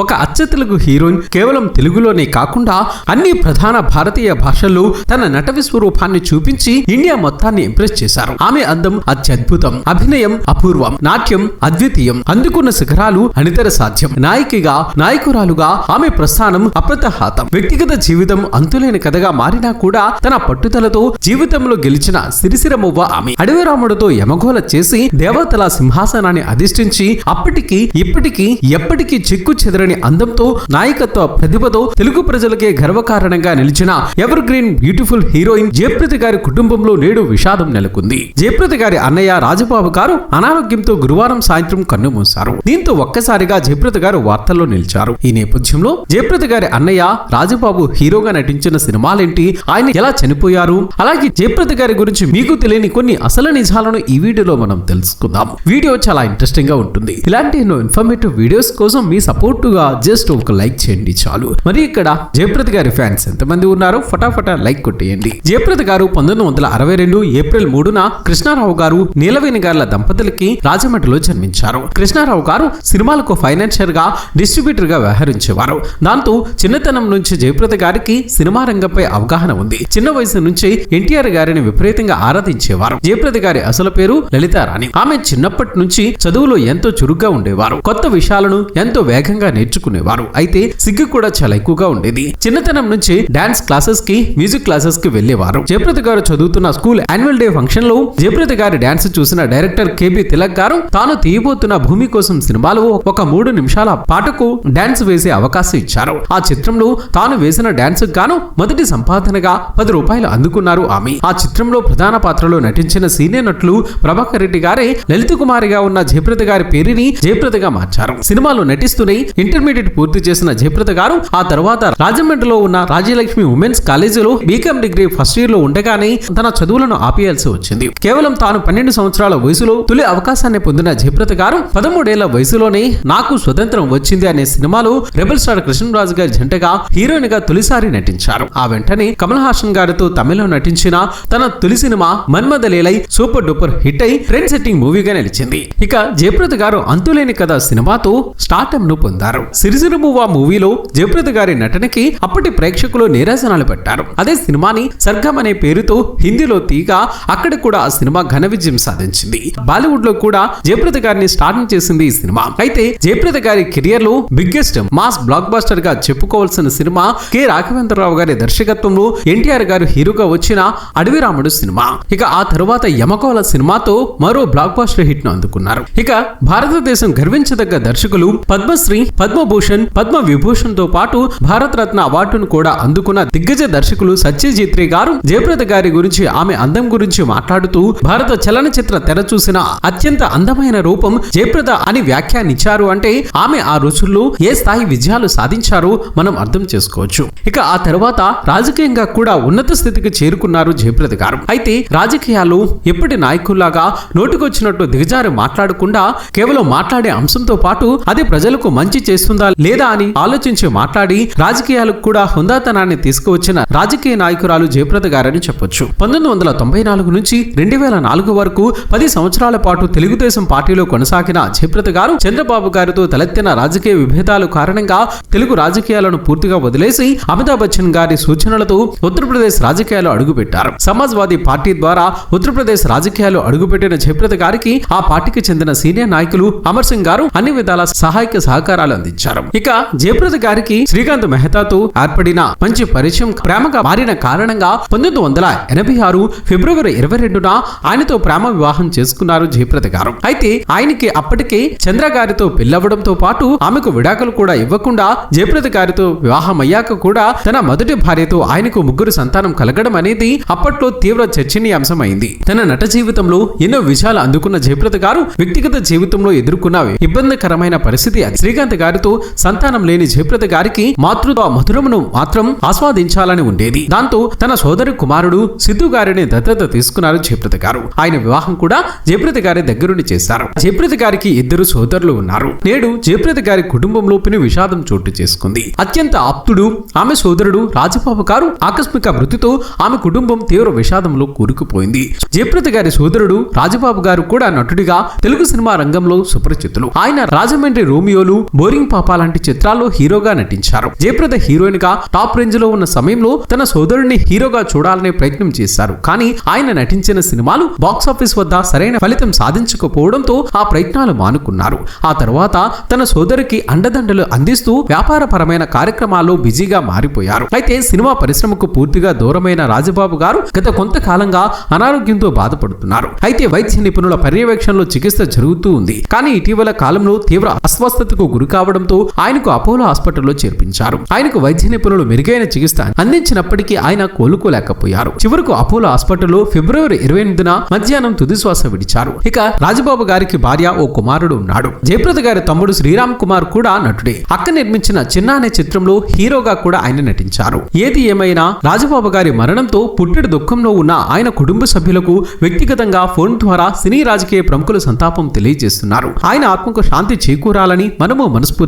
ఒక అచ్చ తెలుగు హీరోయిన్ కేవలం తెలుగులోనే కాకుండా అన్ని ప్రధాన భారతీయ భాషల్లో తన నట విశ్వరూపాన్ని చూపించి ఇండియా మొత్తాన్ని ఇంప్రెస్ చేశారు. ఆమె అందం అత్యద్భుతం అభినయం అపూర్వం నాట్యం అద్వితీయం అందుకున్న శిఖరాలు అనితర సాధ్యం. నాయికగా నాయకురాలుగా ఆమె ప్రస్థానం అప్రతహాతం. వ్యక్తిగత జీవితం అంతులేని కథగా మారినా కూడా తన పట్టుదలతో జీవితంలో గెలిచిన సిరిసిరమువ్వ ఆమె. అడవి రాముడితో యమగోల చేసి దేవతల సింహాసనాన్ని అధిష్ఠించి అప్పటికి ఇప్పటికీ ఎప్పటికీ చెక్కు చెదరని అందంతో నాయకత్వ ప్రతిభతో తెలుగు ప్రజలకే గర్వకారణంగా నిలిచిన evergreen beautiful heroine Jayaprada గారి కుటుంబంలో నేడు విషాదం నెలకొంది. జయప్రతి గారి అన్నయ్య రాజబాబు గారు అనారోగ్యంతో గురువారం సాయంత్రం కన్నుమూశారు దీంతో ఒక్కసారిగా జయప్రతి గారు వార్తల్లో నిలిచారు. ఈ నేపథ్యంలో జయప్రతి గారి అన్నయ్య రాజబాబు హీరోగా నటించిన సినిమాలేంటి? ఆయన ఎలా చనిపోయారు? అలాగే జయప్రతి గారి గురించి మీకు తెలియని కొన్ని అసలు నిజాలను ఈ వీడియోలో మనం తెలుసుకుందాం. వీడియో చాలా ఇంట్రెస్టింగ్గా ఉంటుంది. ఇలాంటి ఎన్నో ఇన్ఫర్మేటివ్ వీడియోస్ కోసం మీ సపోర్ట్ గా జస్ట్ ఒక లైక్ చేయండి చాలు. మరి ఇక్కడ జయప్రద గారి ఫ్యాన్స్ ఎంతమంది ఉన్నారో? ఫటాఫటా లైక్ కొట్టేయండి. జయప్రద గారు పంతొమ్మిది వందల అరవై రెండు ఏప్రిల్ మూడున కృష్ణారావు గారు నీలవేణి గారుల దంపతులకి రాజమండ్రిలో జన్మించారు. కృష్ణారావు గారు సినిమాలకు ఫైనాన్షియర్గా డిస్ట్రిబ్యూటర్గా వ్యవహరించేవారు. దాంతో చిన్నతనం నుంచి జయప్రద గారికి సినిమా రంగంపై అవగాహన ఉంది. చిన్న వయసు నుంచి ఎన్టీఆర్ గారిని విపరీతంగా ఆరాధించేవారు. జయప్రద గారి అసలు పేరు లలితారాణి. ఆమె చిన్నప్పటి నుంచి చదువులో ఎంతో చురుగ్గా ఉండేవారు. కొత్త విషయాలను ఎంతో వేగంగా నేర్చుకునేవారు. అయితే సిగ్గు కూడా చాలా ఎక్కువగా ఉండేది. చిన్నతనం నుంచి డాన్స్ క్లాసెస్కి మ్యూజిక్ క్లాసెస్కి వెళ్ళేవారు జయప్రద గారు చదువుతున్న స్కూల్ యాన్యువల్ డే ఫంక్షన్లో జయప్రద గారి డాన్స్ చూసిన డైరెక్టర్ కేబి తిలక్ గారు తాను తీయబోతున్న భూమి కోసం సినిమాలో ఒక మూడు నిమిషాల పాటకు డాన్స్ వేసే అవకాశం ఇచ్చారు. ఆ చిత్రంలో తాను వేసిన డాన్స్ గాను మొదటి సంపాదనగా పది రూపాయలు అందుకున్నారు ఆమె. ఆ చిత్రంలో ప్రధాన పాత్రలో నటించిన సీనియర్ నటులు ప్రభాకర్ రెడ్డి గారే లలిత కుమారిగా ఉన్న జయప్రద గారి పేరుని జయప్రదగా మార్చారు. సినిమాలో నటిస్తూనే ఇంటర్మీడియట్ పూర్తి చేసిన జయప్రద గారు ఆ తర్వాత రాజమండ్రిలో ఉన్న రాజ్యలక్ష్మి ఉమెన్స్ కాలేజీలో బీకామ్ డిగ్రీ ఫస్ట్ ఇయర్లో ఉండగానే తన చదువులను ఆపేయాల్సి వచ్చింది. కేవలం తాను పన్నెండు సంవత్సరాల వయసులో తొలి అవకాశాన్ని పొందిన జయప్రద గారు పదమూడేళ్ళ వయసులోనే నాకు స్వతంత్రం వచ్చింది అనే సినిమాలో రెబల్ స్టార్ కృష్ణరాజు గారి జంటగా హీరోయిన్గా తొలిసారి నటించారు. ఆ వెంటనే కమల్ హాసన్ గారితో తమిళలో నటించిన తన తొలి సినిమా మన్మదలేలై సూపర్ డూపర్ హిట్ అయి ట్రెండ్ సెట్టింగ్ మూవీగా నిలిచింది. ఇక జయప్రద గారు అంతులేని కథ సినిమాతో స్టార్టమ్ను పొందారు. సిరిసిరిమువ్వ మూవీలో జయప్రద గారి నటనకి అప్పటి ప్రేక్షకులు నిరసనలు పెట్టారు. అదే సినిమాని సర్గం అనే పేరుతో హిందీలో తీగా అక్కడ కూడా ఆ సినిమా ఘన విజయం సాధించింది. బాలీవుడ్లో కూడా జయప్రద గారిని స్టార్టింగ్ చేసింది ఈ సినిమా. అయితే జయప్రద గారి కెరియర్లో బిగ్గెస్ట్ మాస్ బ్లాక్ బాస్టర్గా చెప్పుకోవాల్సిన సినిమా కె రాఘవేంద్రరావు గారి దర్శకత్వంలో ఎన్టీఆర్ గారు హీరోగా వచ్చిన అడవి రాముడు సినిమా. ఇక ఆ తరువాత యమకోల సినిమాతో మరో బ్లాక్ బాస్టర్ హిట్ను అందుకున్నారు. ఇక భారతదేశం గర్వించదగ్గ దర్శకులు పద్మశ్రీ పద్మభూషణ్ పద్మ విభూషణ్తో పాటు భారతరత్న అవార్డును కూడా అందుకున్న దిగ్గజ దర్శకులు సత్యజిత్ రే గారు జయప్రద గారి గురించి ఆమె అందం గురించి మాట్లాడుతూ భారత చలనచిత్ర తెర చూసిన అత్యంత అందమైన రూపం జయప్రద అని వ్యాఖ్యానించారు అంటే ఆమె ఆ రోజుల్లో ఏ స్థాయి విజయాలు సాధించారో మనం అర్థం చేసుకోవచ్చు. ఇక ఆ తర్వాత రాజకీయంగా కూడా ఉన్నత స్థితికి చేరుకున్నారు జయప్రద గారు. అయితే రాజకీయాలు ఎప్పటి నాయకుల్లాగా నోటికొచ్చినట్టు దిగజారి మాట్లాడకుండా కేవలం మాట్లాడే అంశంతో పాటు అది ప్రజలకు మంచి చేస్తుందా లేదా అని ఆలోచించి మాట్లాడి రాజకీయాలకు కూడా హుందాతనాన్ని తీసుకువచ్చిన రాజకీయ నాయకురాలు జయప్రద గారని చెప్పొచ్చు. పంతొమ్మిది వందల తొంభై నాలుగు నుంచి రెండు వేల నాలుగు వరకు పది సంవత్సరాల పాటు తెలుగుదేశం పార్టీలో కొనసాగిన జయప్రద గారు చంద్రబాబు గారితో తలెత్తిన రాజకీయ విభేదాలు కారణంగా తెలుగు రాజకీయాలను పూర్తిగా వదిలేసి అమితాబ్ బచ్చన్ గారి సూచనలతో ఉత్తరప్రదేశ్ రాజకీయాలు అడుగుపెట్టారు. సమాజ్వాదీ పార్టీ ద్వారా ఉత్తరప్రదేశ్ రాజకీయాలు అడుగుపెట్టిన జయప్రద గారికి ఆ పార్టీకి చెందిన సీనియర్ నాయకులు అమర్ సింగ్ గారు అన్ని విధాల సహాయక సహకారాలు అందించారు. ఇక జయప్రద గారికి శ్రీకాంత్ మెహతాతో ఏర్పడిన మంచి పరిచయం ప్రేమగా మారిన కారణంగా పంతొమ్మిది వందల ఎనభై ఆరు ఫిబ్రవరి ఇరవై రెండున ఆయనతో ప్రేమ వివాహం చేసుకున్నారు జయప్రద గారు. అయితే ఆయనకి అప్పటికే చంద్ర గారితో పెళ్ళవడంతో పాటు ఆమెకు విడాకులు కూడా ఇవ్వకుండా జయప్రద గారితో వివాహం అయ్యాక కూడా తన మొదటి భార్యతో ఆయనకు ముగ్గురు సంతానం కలగడం అనేది అప్పట్లో తీవ్ర చర్చనీయాంశం అయింది తన నట జీవితంలో ఎన్నో విజయాలు అందుకున్న జయప్రద గారు వ్యక్తిగత జీవితంలో ఎదుర్కొన్న ఇబ్బందికరమైన పరిస్థితి శ్రీకాంత్ గారు మాట్లాడుతూ సంతానం లేని జయప్రద గారికి మాతృత్వ మధురమును మాత్రం ఆస్వాదించాలని ఉండేది. దాంతో తన సోదరి కుమారుడు సిద్ధు గారిని దత్తత తీసుకున్నారు జయప్రద గారు. ఆయన వివాహం కూడా జయప్రద గారి దగ్గరుండి చేశారు. జయప్రద గారికి ఇద్దరు సోదరులు ఉన్నారు. నేడు జయప్రద గారి కుటుంబంలో విషాదం చోటు చేసుకుంది. అత్యంత ఆప్తుడు ఆమె సోదరుడు రాజబాబు గారు ఆకస్మిక మృతితో ఆమె కుటుంబం తీవ్ర విషాదంలో కూరుకుపోయింది. జయప్రద గారి సోదరుడు రాజబాబు గారు కూడా నటుడిగా తెలుగు సినిమా రంగంలో సుపరిచితులు. ఆయన రాజమండ్రి రోమియోలు బోరింగ్ పాప లాంటి చిత్రాల్లో హీరోగా నటించారు. జయప్రద హీరోయిన్గా టాప్ రేంజ్లో ఉన్న సమయంలో తన సోదరుడిని హీరోగా చూడాలనే ప్రయత్నం చేశారు. కానీ ఆయన నటించిన సినిమాలు బాక్సాఫీస్ వద్ద సరైన ఫలితం సాధించకపోవడంతో ఆ ప్రయత్నాలు మానుకున్నారు. ఆ తర్వాత తన సోదరికి అండదండలు అందిస్తూ వ్యాపారపరమైన కార్యక్రమాల్లో బిజీగా మారిపోయారు. అయితే సినిమా పరిశ్రమకు పూర్తిగా దూరమైన రాజబాబు గారు గత కొంతకాలంగా అనారోగ్యంతో బాధపడుతున్నారు. అయితే వైద్య నిపుణుల పర్యవేక్షణలో చికిత్స జరుగుతూ ఉంది. కానీ ఇటీవల కాలంలో తీవ్ర అస్వస్థతకు గురి కావడంతో ఆయనకు అపోలో హాస్పిటల్లో చేర్పించారు. ఆయనకు వైద్య నిపుణులు మెరుగైన చికిత్స అందించినప్పటికీ ఆయన కోలుకోలేకపోయారు. చివరకు అపోలో హాస్పిటల్లో ఫిబ్రవరి ఇరవై ఎనిమిదిన మధ్యాహ్నం తుదిశ్వాస విడిచారు. ఇక రాజబాబు గారికి భార్య ఓ కుమారుడు ఉన్నాడు. జయప్రద గారి తమ్ముడు శ్రీరామ్ కుమార్ కూడా నటుడే. అక్క నిర్మించిన చిన్న అనే చిత్రంలో హీరోగా కూడా ఆయన నటించారు. ఏది ఏమైనా రాజబాబు గారి మరణంతో పుట్టెడు దుఃఖంలో ఉన్న ఆయన కుటుంబ సభ్యులకు వ్యక్తిగతంగా ఫోన్ ద్వారా సినీ రాజకీయ ప్రముఖులు సంతాపం తెలియజేస్తున్నారు. ఆయన ఆత్మకు శాంతి చేకూరాలని మనము మనస్ఫూర్తి